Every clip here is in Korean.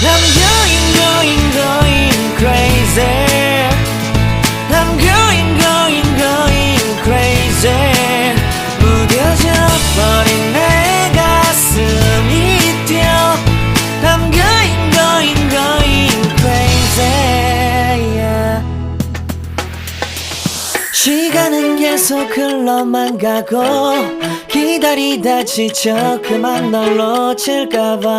I'm going going going crazy I'm going going going crazy 무뎌져 버린 내 가슴이 뛰어 I'm going going going crazy yeah. 시간은 계속 흘러만 가고 기다리다 지쳐 그만 널 놓칠까봐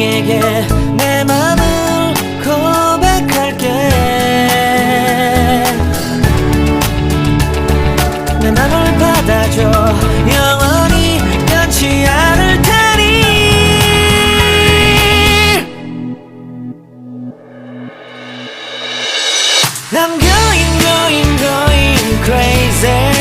너에게 내 맘을 고백할게. 내 맘을 받아줘. 영원히 변치 않을 테니. 남겨인 거인 거인 crazy.